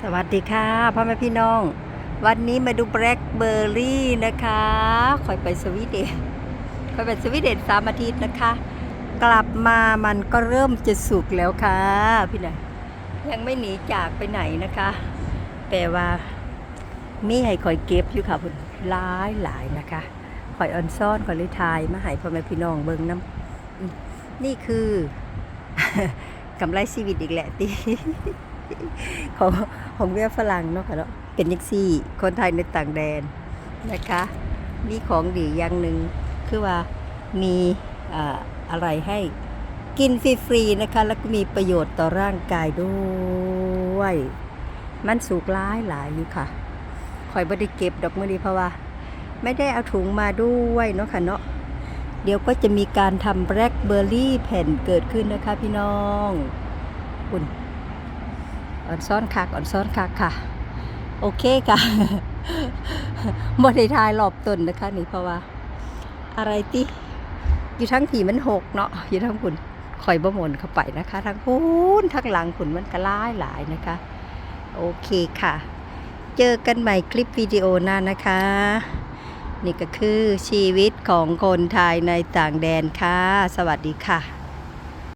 สวัสดีค่ะพ่อแม่พี่น้อง วันนี้มาดูแบล็คเบอร์รี่นะคะคอยไปสวีเดนคอยไปสวีเดนสามอาทิตย์นะคะ กลับมามันก็เริ่มจะสุกแล้วค่ะ พี่นะยังไม่หนีจากไปไหนนะคะแปลว่ามีให้คอยเก็บอยู่ค่ะพุ่นหลายหลายนะคะคอยออนซ่อนคอยลยทายมาให้พ่อแม่พี่น้องเบิ่งน้ำนี่คือกำไรชีวิตอีกแหละติ ของของเวียฝรั่งเนาะค่ะเนาะเป็นยักซี่ คนไทยในต่างแดนนะคะมีของดีอย่างหนึ่งคือว่ามีอ่าอะไรให้กินฟรีๆนะคะ แล้วก็มีประโยชน์ต่อร่างกายด้วย มันสุกหลายหลายอยู่ค่ะคอยบ่ได้เก็บดอกมือดีเพราะว่า ไม่ได้เอาถุงมาด้วยเนาะค่ะเนาะเดี๋ยวก็จะมีการทำแบล็คเบอร์รี่แผ่นเกิดขึ้นนะคะพี่น้องคุณ อ่อนซ้อนคักอ่อนซ้อนคักค่ะ โอเคค่ะหมดทายรอบตนนะคะ นี่เพราะว่า อะไรติอยู่ทั้งผีมันหกเนาะอยู่ทั้งผุนคอยบ่มนเข้าไปนะคะ ทั้งพูนทั้งหลังผุนมันก็หลายหลายนะคะ โอเคค่ะ เจอกันใหม่คลิปวิดีโอหน้านะคะ นี่ก็คือชีวิตของคนไทยในต่างแดนค่ะ สวัสดีค่ะ